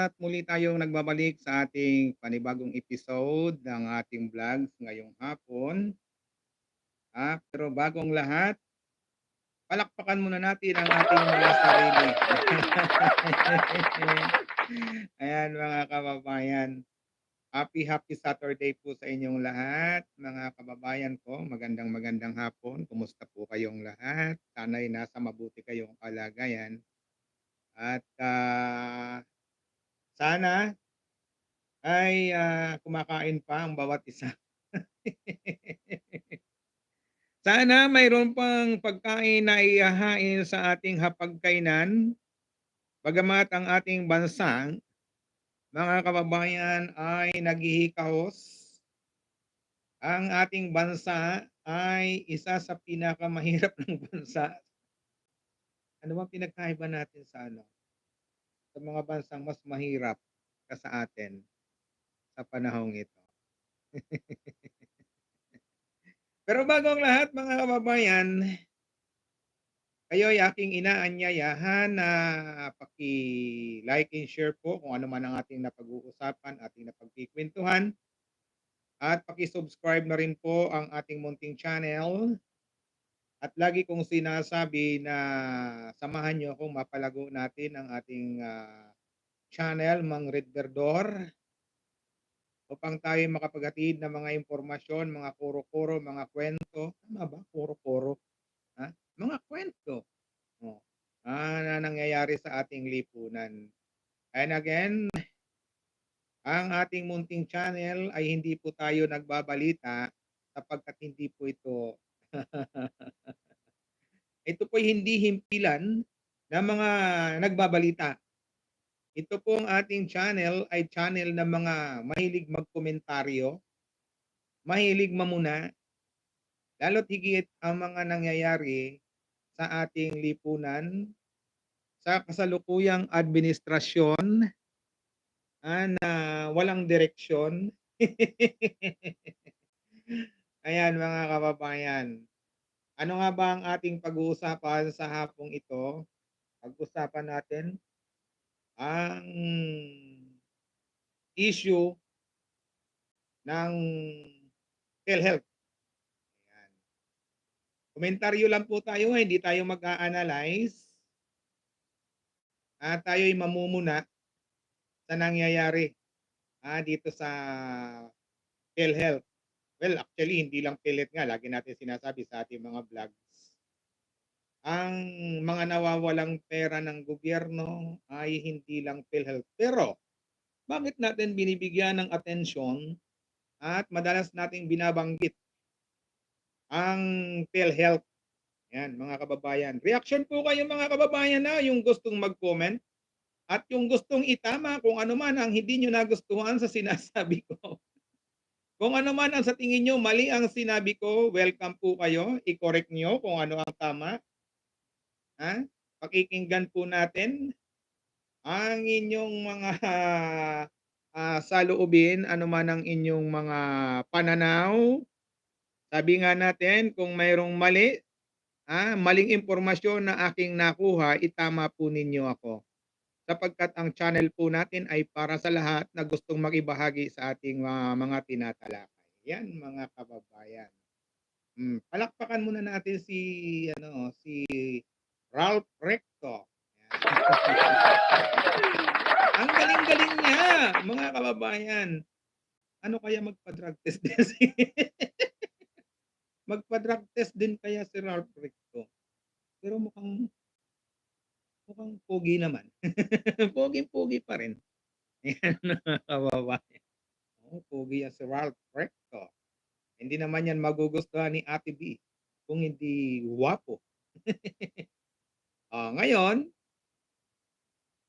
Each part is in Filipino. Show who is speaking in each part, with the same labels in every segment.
Speaker 1: at muli tayong nagbabalik sa ating panibagong episode ng ating vlogs ngayong hapon. Ah, pero bagong lahat, palakpakan muna natin ang ating mga sarili. Ayan mga kababayan. Happy, happy Saturday po sa inyong lahat, mga kababayan ko. Magandang magandang hapon. Kumusta po kayong lahat? Sana'y nasa mabuti kayong kalagayan. At ah, sana ay ah, kumakain pa ang bawat isa. Sana mayroon pang pagkain na ihahain sa ating hapagkainan. Bagamat ang ating bansa, mga kababayan, ay naghihikahos. Ang ating bansa ay isa sa pinakamahirap ng bansa. Ano bang pinagkaiba natin sa ano? Sa mga bansang mas mahirap ka sa atin sa panahong ito. Pero bago ang lahat mga kababayan, kayo ay aking inaanyayahan na paki-like and share po kung ano man ang ating napag-uusapan, ating napagkikwentuhan. At paki-subscribe na rin po ang ating munting channel. At lagi kong sinasabi na samahan nyo akong mapalago natin ang ating ah, channel, Mang Red Verdor upang tayo makapaghatid ng mga impormasyon, mga kuro-kuro, mga kwento. Tama ba? Kuro-kuro. Ha? Mga kwento. Oh. Ah, na nangyayari sa ating lipunan. And again, ang ating munting channel ay hindi po tayo nagbabalita sapagkat hindi po ito ito po hindi himpilan ng mga nagbabalita. Ito pong ating channel ay channel ng mga mahilig magkomentaryo, mahilig mamuna, lalo't higit ang mga nangyayari sa ating lipunan, sa kasalukuyang administrasyon, ah, na walang direksyon. Ayan mga kababayan. Ano nga ba ang ating pag-uusapan sa hapong ito? Pag-usapan natin ang issue ng PhilHealth. Ayan. Komentaryo lang po tayo, hindi tayo mag-a-analyze. At tayo'y mamumuna sa nangyayari ah, dito sa PhilHealth. Well, actually, hindi lang PhilHealth nga. Lagi natin sinasabi sa ating mga vlogs ang mga nawawalang pera ng gobyerno ay hindi lang PhilHealth. Pero bakit natin binibigyan ng atensyon at madalas nating binabanggit ang PhilHealth? Yan, mga kababayan. Reaction po kayo mga kababayan na yung gustong mag-comment at yung gustong itama kung ano man ang hindi nyo nagustuhan sa sinasabi ko. Kung ano man ang sa tingin nyo mali ang sinabi ko, welcome po kayo. I-correct nyo kung ano ang tama. Ha? Pakikinggan po natin ang inyong mga ah, saloobin, ano man ang inyong mga pananaw. Sabi nga natin, kung mayroong mali, ah, maling impormasyon na aking nakuha, itama po ninyo ako. Sapagkat ang channel po natin ay para sa lahat na gustong makibahagi sa ating mga, mga tinatalakay. Yan mga kababayan. Hmm, palakpakan muna natin si ano si Ralph Recto. Ang galing-galing niya, mga kababayan. Ano kaya magpa-drug test din si Magpa-drug test din kaya si Ralph Recto. Pero mukhang mukhang pogi naman. Poging-pogi pa rin. Mga kababayan. Oo, pogi yan si Ralph Recto. Hindi naman yan magugustuhan ni Ate B kung hindi guwapo. Ah, ngayon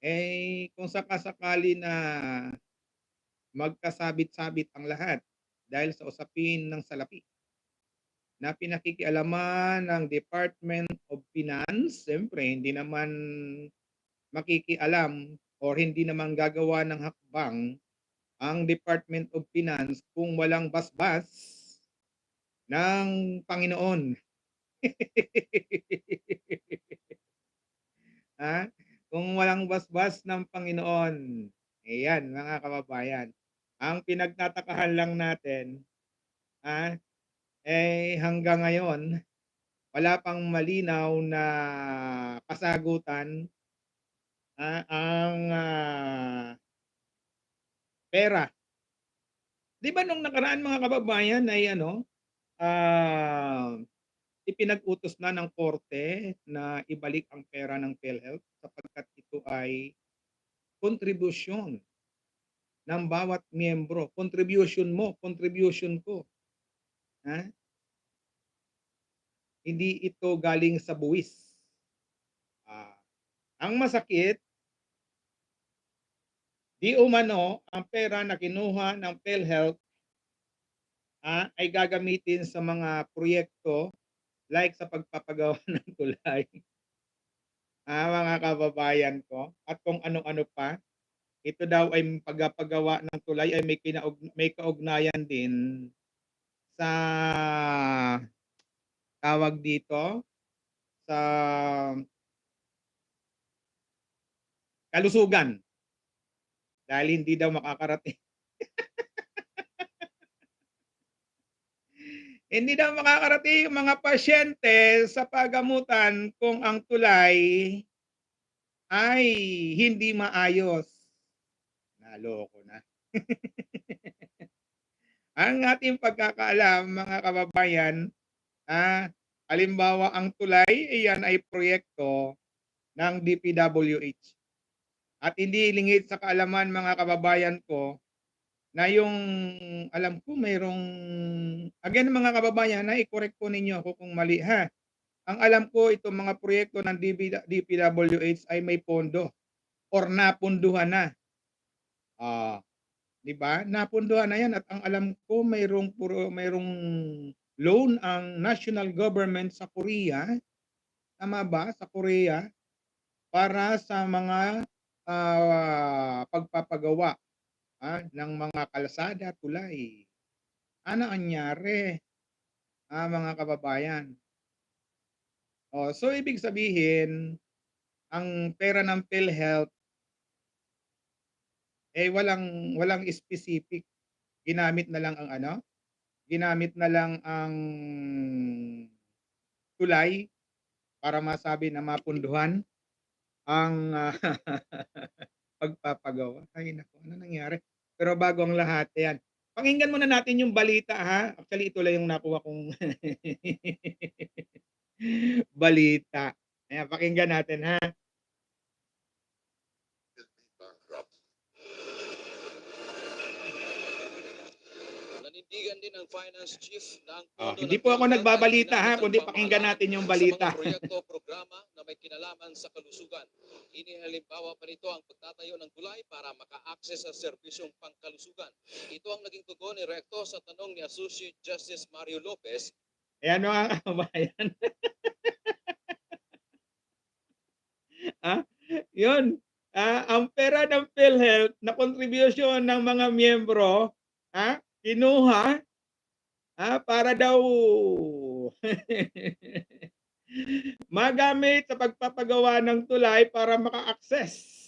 Speaker 1: eh, kung sakasakali na magkasabit-sabit ang lahat dahil sa usapin ng salapi na pinakikialaman ng Department Finance, siyempre hindi naman makikialam or hindi naman gagawa ng hakbang ang Department of Finance kung walang basbas ng Panginoon. Ha? Kung walang basbas ng Panginoon. Ayan, mga kababayan. Ang pinagtatakahan lang natin, ah, eh, hanggang ngayon, wala pang malinaw na kasagutan, ah, ang, ah pera. 'Di ba nung nakaraan mga kababayan ay ano, ah, ipinag-utos na ng korte na ibalik ang pera ng PhilHealth sapagkat ito ay kontribusyon ng bawat miyembro. Contribution mo, contribution ko. Ha? Hindi ito galing sa buwis. Ah, ang masakit di umano ang pera na kinuha ng PhilHealth ah, ay gagamitin sa mga proyekto like sa pagpapagawa ng tulay. Ah, mga kababayan ko at kung ano-ano pa. Ito daw ay pagpapagawa ng tulay ay may kinaug may kaugnayan din sa tawag dito, sa kalusugan. Dahil hindi daw makakarating. Hindi daw makakarating yung mga pasyente sa pagamutan kung ang tulay ay hindi maayos. Naloko na. Ang ating pagkakaalam mga kababayan, ah, halimbawa ang tulay, iyan ay proyekto ng DPWH. At hindi lingid sa kaalaman mga kababayan ko na yung alam ko mayroong again mga kababayan, na i-correct po ninyo ako kung mali ha. Ang alam ko itong mga proyekto ng DP DPWH ay may pondo or napunduhan na. Ah, 'di ba? Napunduhan na 'yan at ang alam ko mayroong puro mayroong loan ang national government sa Korea. Tama ba? Sa Korea para sa mga ah, pagpapagawa ah, ng mga kalsada, tulay. Ano ang nangyari? Ah, mga kababayan. Oh, so ibig sabihin ang pera ng PhilHealth eh walang walang specific. Ginamit na lang ang ano? Ginamit na lang ang tulay para masabi na mapunduhan ang ah, pagpapagawa. Ay naku, ano nangyari? Pero bago ang lahat, ayan. Pakinggan muna natin yung balita ha. Actually, ito lang yung nakuha kong balita. Ayan, pakinggan natin ha.
Speaker 2: Din ng finance chief na ang
Speaker 1: Oh, hindi po ako nagbabalita ha, kundi
Speaker 2: ng
Speaker 1: pakinggan natin yung
Speaker 2: sa
Speaker 1: balita.
Speaker 2: mga proyekto programa na may kinalaman sa kalusugan. Inihalimbawa pa nito ang pagtatayo ng tulay para maka-access sa serbisyong pangkalusugan. Ito ang naging tugon ni Recto sa tanong ni Associate Justice Mario Lopez
Speaker 1: Ayan mga kababayan. ah, yun. Ah, ang pera ng PhilHealth na contribution ng mga miyembro, ah, kinuha ah, para daw magamit sa pagpapagawa ng tulay para maka-access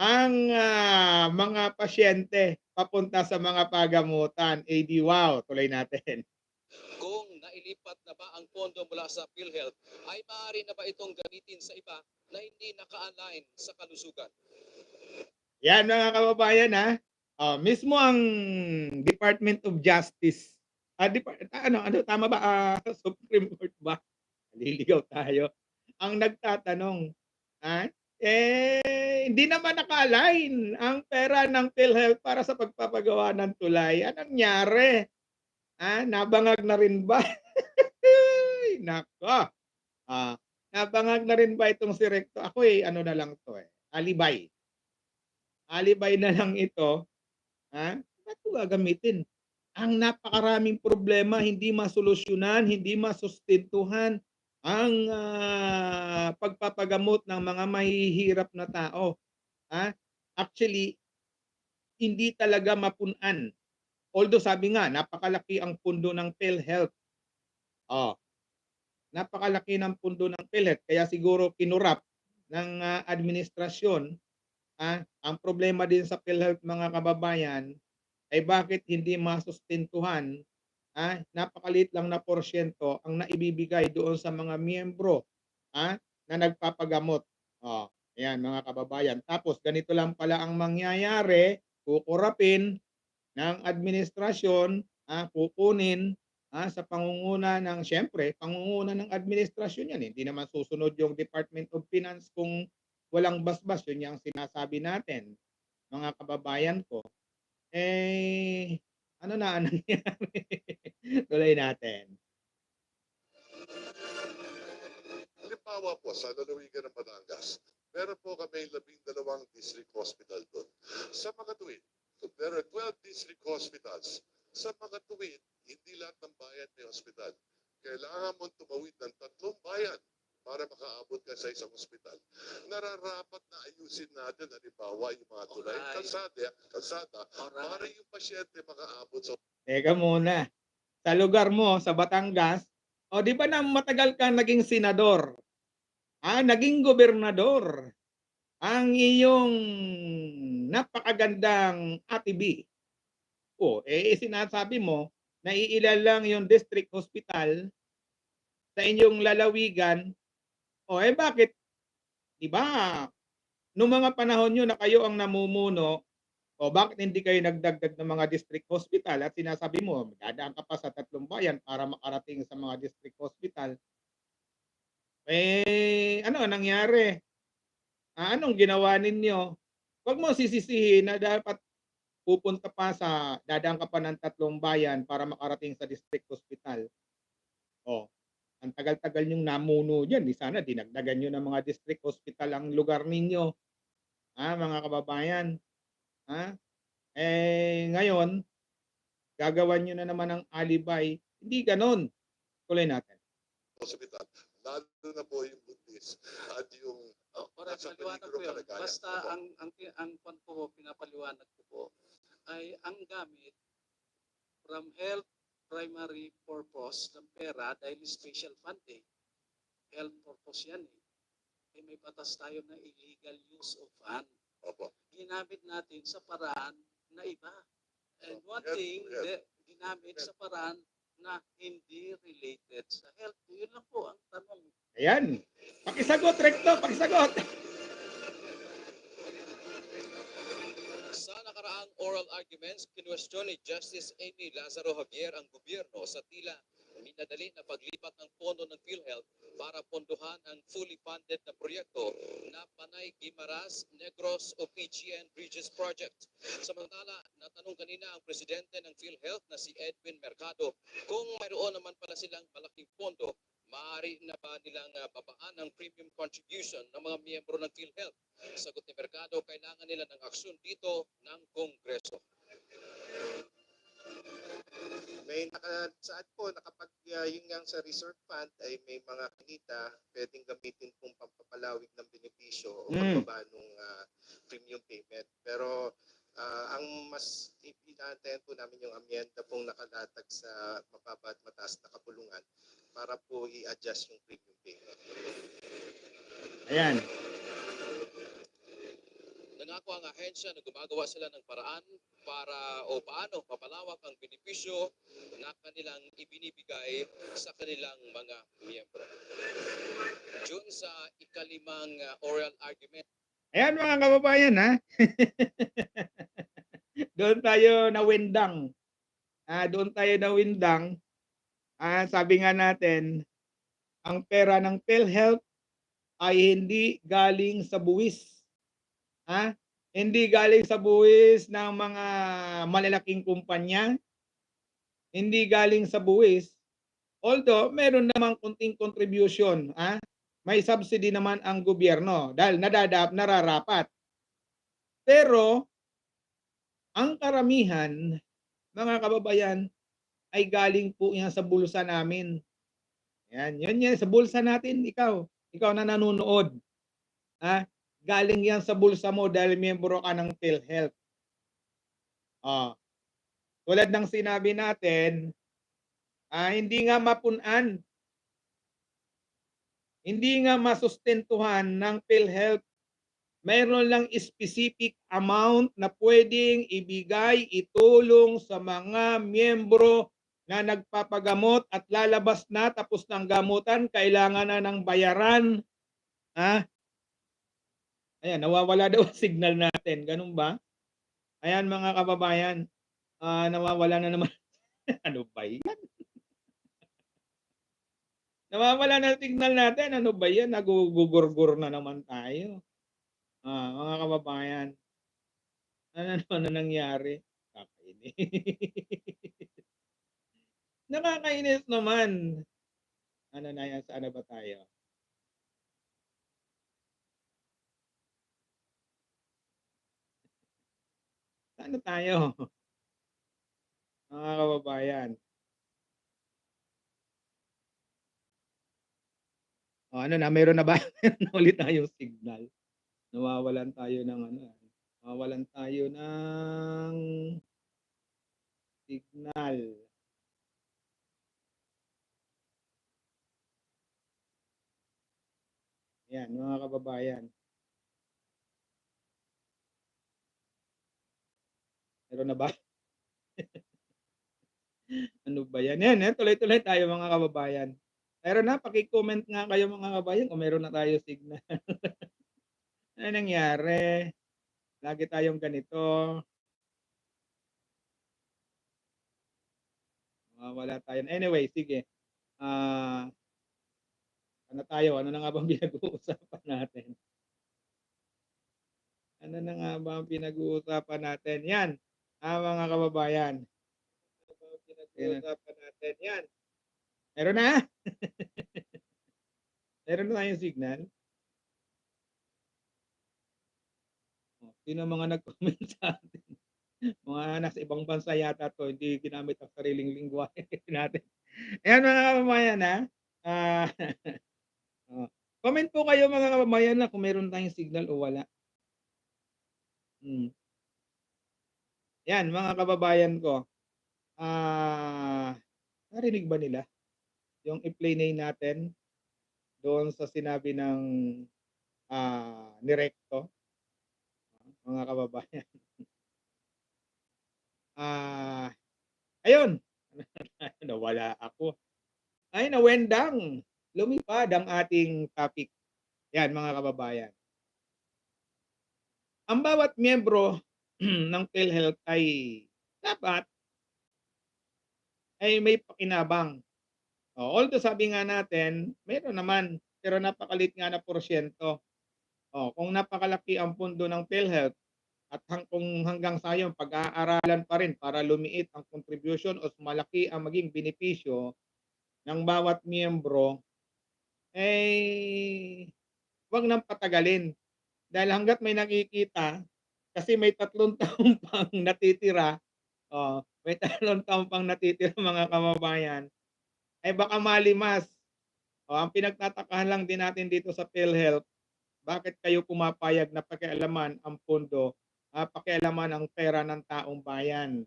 Speaker 1: ang ah, mga pasyente papunta sa mga pagamutan. AD wow, tuloy natin.
Speaker 2: kung nailipat na ba ang pondo mula sa PhilHealth ay maaari na ba itong gamitin sa iba na hindi naka-align sa kalusugan.
Speaker 1: Yan mga kababayan ha. Oh, mismo ang Department of Justice. Ah, Depart- ah, ano, ano tama ba Ah, Supreme Court ba? Naliligaw tayo. Ang nagtatanong, ha? Eh, hindi naman naka-align ang pera ng PhilHealth para sa pagpapagawa ng tulay. Anong nangyari? Ah, nabangag na rin ba? Nako. Ah, nabangag na rin ba itong si Recto? Ako eh, ano na lang to eh. Alibay. Alibay na lang ito. Ha? Ba't ko gagamitin? Ang napakaraming problema hindi masolusyonan, hindi masustentuhan ang ah, pagpapagamot ng mga mahihirap na tao. Ha? Actually, hindi talaga mapunan. Although sabi nga, napakalaki ang pundo ng PhilHealth. Oh. Napakalaki ng pundo ng PhilHealth kaya siguro kinurap ng ah, administrasyon ah, ang problema din sa PhilHealth mga kababayan ay bakit hindi masustentuhan ah, napakaliit lang na porsyento ang naibibigay doon sa mga miyembro ah, na nagpapagamot. Oh, ayan mga kababayan. Tapos ganito lang pala ang mangyayari, kukurapin ng administrasyon, ah, kukunin ah, sa pangunguna ng siyempre, pangunguna ng administrasyon yan. Hindi naman susunod yung Department of Finance kung walang basbas. Yun yung sinasabi natin, mga kababayan ko. Eh, ano na ang nangyari? Tuloy natin.
Speaker 3: Halimbawa po, sa lalawigan ng Batangas, meron po kami labing dalawang district hospital doon. Sa mga tuwid, there are 12 district hospitals. Sa mga tuwid, hindi lahat ng bayan may hospital. Kailangan mong tumawid ng tatlong bayan para makaabot ka sa isang hospital. Nararapat na ayusin natin, halimbawa, yung mga tulay,
Speaker 2: Alright.
Speaker 3: kalsada, kalsada, para yung pasyente makaabot sa
Speaker 1: Teka muna. Sa lugar mo, sa Batangas, o di ba na matagal ka naging senador? Ah, naging gobernador. Ang iyong napakagandang Ate B. O, eh sinasabi mo, naiilan lang yung district hospital sa inyong lalawigan. O, eh bakit? Di ba? Noong mga panahon nyo na kayo ang namumuno, o bakit hindi kayo nagdagdag ng mga district hospital at sinasabi mo, dadaan ka pa sa tatlong bayan para makarating sa mga district hospital. Eh, ano ang nangyari? Ah, anong ginawa ninyo? Huwag mo sisisihin na dapat pupunta pa sa, dadaan ka pa ng tatlong bayan para makarating sa district hospital. O, ang tagal-tagal nyong namuno dyan. Di sana dinagdagan nyo ng mga district hospital ang lugar ninyo. Ah, mga kababayan. Ha? Eh, ngayon, gagawan nyo na naman ng alibay. Hindi ganon. Tuloy natin.
Speaker 3: hospital. Lalo na po yung buntis at yung
Speaker 4: Oh.
Speaker 3: Nasa
Speaker 4: Maliwanag ko
Speaker 3: peligro
Speaker 4: yun.
Speaker 3: kalagayan.
Speaker 4: Basta
Speaker 3: Opo.
Speaker 4: ang ang ang kwan ko pinapaliwanag ko po ay ang gamit from health primary purpose ng pera dahil special funding. Health purpose yan eh. Eh, may batas tayo na illegal use of fund.
Speaker 3: Opo.
Speaker 4: Ginamit natin sa paraan na iba. And one
Speaker 3: Health,
Speaker 4: thing,
Speaker 3: health.
Speaker 4: de, ginamit sa paraan na hindi related sa health. Yun lang po ang tanong.
Speaker 1: Ayan. Pakisagot, Recto. Pakisagot.
Speaker 2: Sa nakaraang oral arguments, kinwestiyon ni Justice Amy Lazaro Javier ang gobyerno sa tila minadali na paglipat ng pondo ng PhilHealth para pondohan ang fully funded na proyekto na Panay Guimaras Negros o PGN Bridges Project. Samantala, natanong kanina ang presidente ng PhilHealth na si Edwin Mercado kung mayroon naman pala silang malaking pondo, maaari na ba nilang ah, babaan ang premium contribution ng mga miyembro ng PhilHealth? Sagot ni Mercado, kailangan nila ng aksyon dito ng Kongreso.
Speaker 5: may nakasaad po na kapag uh, yun nga sa reserve fund ay may mga kinita, pwedeng gamitin pong pampapalawig ng benepisyo o
Speaker 1: Mm.
Speaker 5: pagbaba ng premium payment. Pero ah, ang mas inaantayan po namin yung amyenda pong nakalatag sa mababa at mataas na kapulungan para po i-adjust yung premium payment.
Speaker 1: Ayan.
Speaker 2: Nangako ang ahensya na gumagawa sila ng paraan para o paano papalawak ang benepisyo na kanilang ibinibigay sa kanilang mga miyembro. Jun sa ikalimang ah, oral argument,
Speaker 1: Ayan mga kababayan ha. doon tayo na windang. Ah, doon tayo na windang. Ah, sabi nga natin, ang pera ng PhilHealth ay hindi galing sa buwis. Ha? Hindi galing sa buwis ng mga malalaking kumpanya. Hindi galing sa buwis. Although, meron namang kunting contribution. Ha? may subsidy naman ang gobyerno dahil nadadap nararapat. Pero ang karamihan mga kababayan ay galing po yan sa bulsa namin. Yan, yun yan sa bulsa natin ikaw. Ikaw na nanonood. Ha? Galing yan sa bulsa mo dahil miyembro ka ng PhilHealth. Ah. Tulad ng sinabi natin, ah, hindi nga mapunan hindi nga masustentuhan ng PhilHealth mayroon lang specific amount na pwedeng ibigay, itulong sa mga miyembro na nagpapagamot at lalabas na tapos ng gamutan, kailangan na ng bayaran. Ha? Ayan, nawawala daw ang signal natin. Ganun ba? Ayan mga kababayan, ah, nawawala na naman. ano ba yan? nawawala na signal natin. Ano ba yan? Nagugugurgur na naman tayo. Ah, mga kababayan. Ano na nangyari? Kakainis. Nakakainis naman. Ano na yan? Saan ba tayo? Saan na tayo? Mga kababayan. O, ano na, meron na ba? Ulit tayong signal. Nawawalan tayo ng ano. Nawawalan tayo ng signal. Yan, mga kababayan. Meron na ba? ano ba yan? Yan, yan. Tuloy-tuloy tayo mga kababayan. Meron na, paki-comment nga kayo mga kababayan kung meron na tayo signal. ano nangyari? Lagi tayong ganito. Ah, wala tayo. Anyway, sige. Ah, ano tayo? Ano na nga bang pinag-uusapan natin? Ano na nga ba pinag-uusapan natin? Yan, ah, mga kababayan. Ano ba ang pinag-uusapan natin? Yan. Meron na? Meron na tayong signal? Oh, Sino mga nag-comment sa atin? Mga nasa ibang bansa yata to, hindi ginamit ang sariling lingwahe natin. Ayan mga kababayan ha. Ah, oh. Comment po kayo mga kababayan na kung meron tayong signal o wala. Hmm. Yan mga kababayan ko. Ah, narinig ba nila? Yung i-play natin doon sa sinabi ng ah, ni Recto mga kababayan. Ah, ayun. Nawala ako. Ay, nawendang. Lumipad ang ating topic. Yan, mga kababayan. Ang bawat miyembro ng PhilHealth ay dapat ay may pakinabang. O, although sabi nga natin, mayroon naman, pero napakalit nga na porsyento. O, kung napakalaki ang pundo ng PhilHealth, at hang, kung hanggang sa ngayon pag-aaralan pa rin para lumiit ang contribution o malaki ang maging benepisyo ng bawat miyembro, eh, wag nang patagalin. Dahil hanggat may nakikita, kasi may tatlong taong pang natitira, oh, may tatlong taong pang natitira mga kababayan, ay baka malimas. O, ang pinagtatakahan lang din natin dito sa PhilHealth, bakit kayo pumapayag na pakialaman ang pondo ah, pakialaman ang pera ng taong bayan.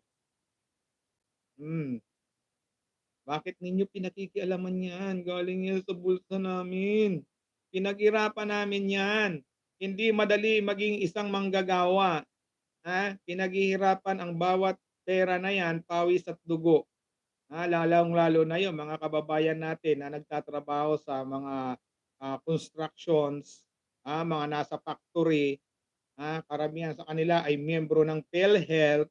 Speaker 1: Hmm. Bakit ninyo pinakikialaman yan? Galing yan sa bulsa namin. Pinaghirapan namin yan. Hindi madali maging isang manggagawa. Ha? Pinaghihirapan ang bawat pera na yan, pawis at dugo. Ha? Lalong-lalo na yun, mga kababayan natin na nagtatrabaho sa mga ah, constructions, ah, mga nasa factory, ah, karamihan sa kanila ay miyembro ng PhilHealth,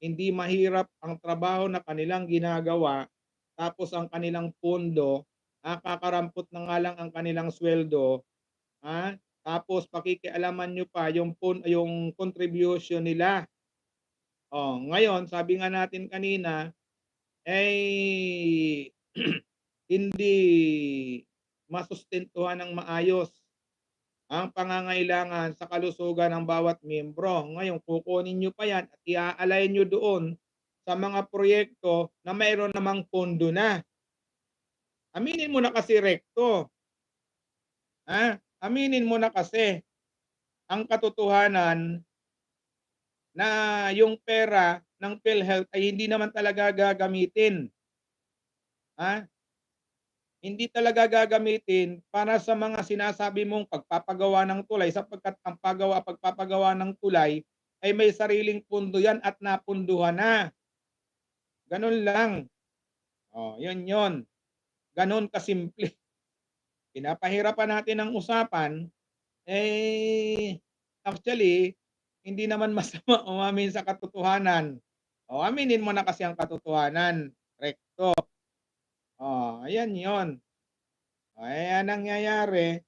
Speaker 1: hindi mahirap ang trabaho na kanilang ginagawa, tapos ang kanilang pondo, ah, kakarampot na nga lang ang kanilang sweldo, ah, tapos pakikialaman nyo pa yung, pon, yung contribution nila. Oh, ngayon, sabi nga natin kanina, eh, hindi masustentuhan ng maayos ang pangangailangan sa kalusugan ng bawat miyembro. Ngayon, kukunin nyo pa yan at iaalay nyo doon sa mga proyekto na mayroon namang pondo na. Aminin mo na kasi rekto. Ha? Aminin mo na kasi ang katotohanan na yung pera ng PhilHealth ay hindi naman talaga gagamitin. Ha? hindi talaga gagamitin para sa mga sinasabi mong pagpapagawa ng tulay sapagkat ang paggawa pagpapagawa ng tulay ay may sariling pundo yan at napunduhan na. Ganun lang. Oh, yun yun. Ganun kasimple. Pinapahirapan natin ang usapan, eh, actually, hindi naman masama umamin sa katotohanan. O, aminin mo na kasi ang katotohanan. Rekto. Oh, ayan yon. O, ayan ang nangyayari.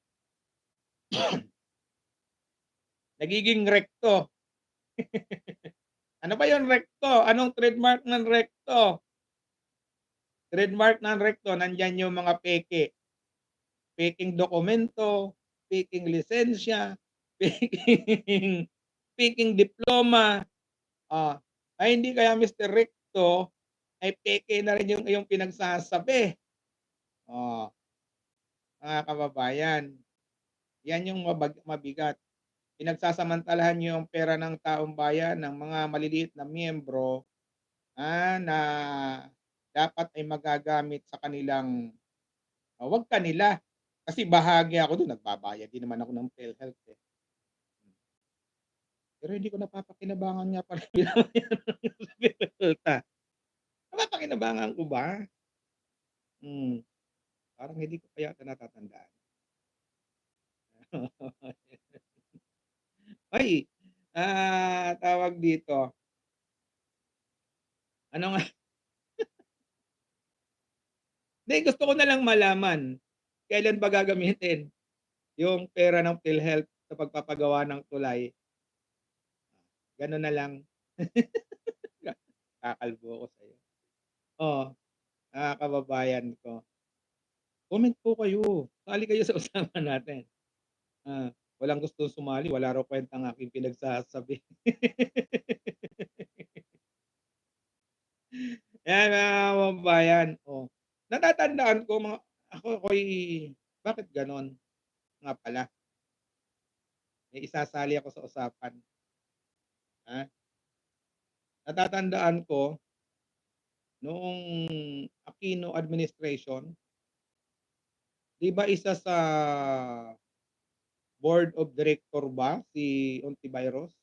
Speaker 1: Nagiging rekto. ano ba yon rekto? Anong trademark ng rekto? Trademark ng rekto, nandyan yung mga peke. Peking dokumento, peking lisensya, peking, peking diploma. Ah, ay hindi kaya Mr. Recto ay peke na rin yung, yung pinagsasabi. Oh, mga kababayan, yan yung mabag, mabigat. Pinagsasamantalahan yung pera ng taong bayan ng mga maliliit na miyembro ah, na dapat ay magagamit sa kanilang uh, wag kanila kasi bahagi ako doon nagbabayad din naman ako ng PhilHealth eh. Pero hindi ko napapakinabangan nga pala sa PhilHealth. ah. Napapakinabangan ko ba? Hmm. Parang hindi ko pa yata natatandaan. Ay, ah, tawag dito. Ano nga? Hindi, gusto ko na lang malaman kailan ba gagamitin yung pera ng PhilHealth sa pagpapagawa ng tulay. Gano'n na lang. Kakalbo ko sa'yo. Oo, mga kababayan ko. Comment po kayo. Sali kayo sa usapan natin. Ah, walang gustong sumali, wala raw kwenta ang aking pinagsasabi. Yan mga kababayan. Oh. Natatandaan ko mga ako ako'y bakit gano'n? Nga pala. May isasali ako sa usapan. Ha? Natatandaan ko noong Aquino administration, 'di ba isa sa board of director ba si Ontiveros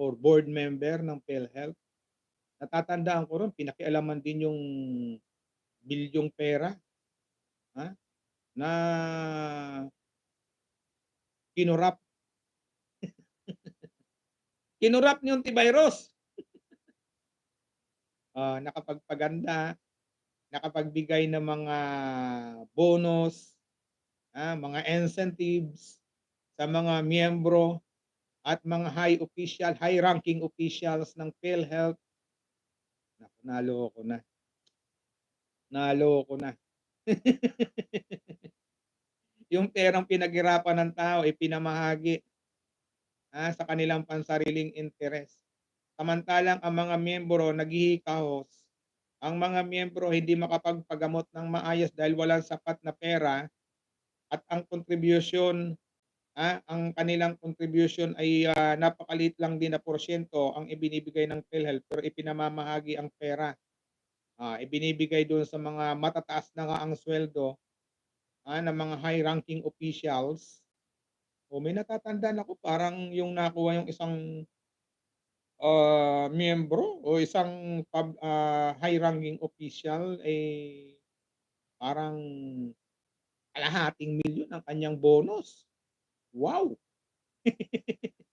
Speaker 1: or board member ng PhilHealth? Natatandaan ko ron pinakialaman din yung bilyong pera. Ha? Na kinurap. kinurap ni Ontiveros. Ah, nakapagpaganda, nakapagbigay ng mga bonus, ah, mga incentives sa mga miyembro at mga high official, high ranking officials ng PhilHealth. Naku, naloko na. Naloko na. yung perang pinaghirapan ng tao ay pinamahagi ah, sa kanilang pansariling interes. Samantalang ang mga miyembro naghihikahos, ang mga miyembro hindi makapagpagamot ng maayos dahil walang sapat na pera at ang contribution ah, ang kanilang contribution ay ah, napakaliit lang din na porsyento ang ibinibigay ng PhilHealth pero ipinamamahagi ang pera. Ah, ibinibigay doon sa mga matataas na nga ang sweldo ah, ng mga high ranking officials. O may natatandaan ako parang yung nakuha yung isang ah, miyembro o isang pub, ah, high ranking official eh parang kalahating milyon ang kanyang bonus. Wow!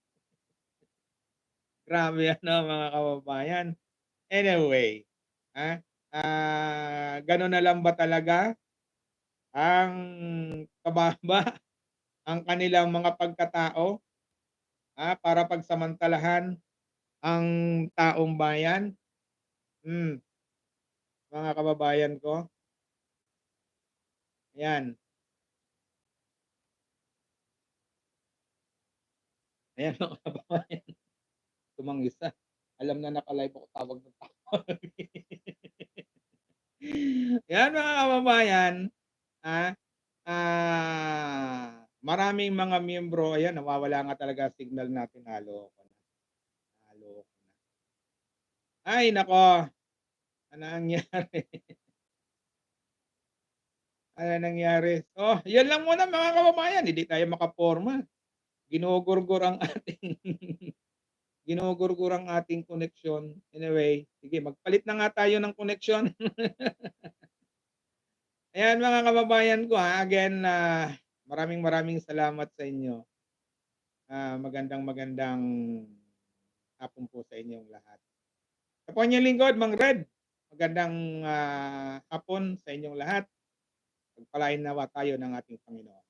Speaker 1: Grabe ano mga kababayan. Anyway, ah, ah, gano'n na lang ba talaga ang kababa ang kanilang mga pagkatao ah, para pagsamantalahan ang taong bayan? Hmm. Mga kababayan ko. Ayan. Ayan mga kababayan. Tumangisa. Alam na naka-live ako tawag ng tawag. Yan mga kababayan. Ah, ah, maraming mga miyembro, ayan, nawawala nga talaga signal natin. Halo ko na. Halo ko na. Ay, nako. Ano nangyari? Ano nangyari? Oh, yan lang muna mga kababayan, hindi tayo makaporma. Ginugurgur ang ating ginugurgur ang ating connection. Anyway, sige, magpalit na nga tayo ng connection. Ayan mga kababayan ko ha. Again, ah, maraming maraming salamat sa inyo. Ah, magandang magandang hapon po sa inyong lahat. Sa po lingkod, Mang Red. Magandang ah, hapon sa inyong lahat. Pagpalain nawa tayo ng ating Panginoon.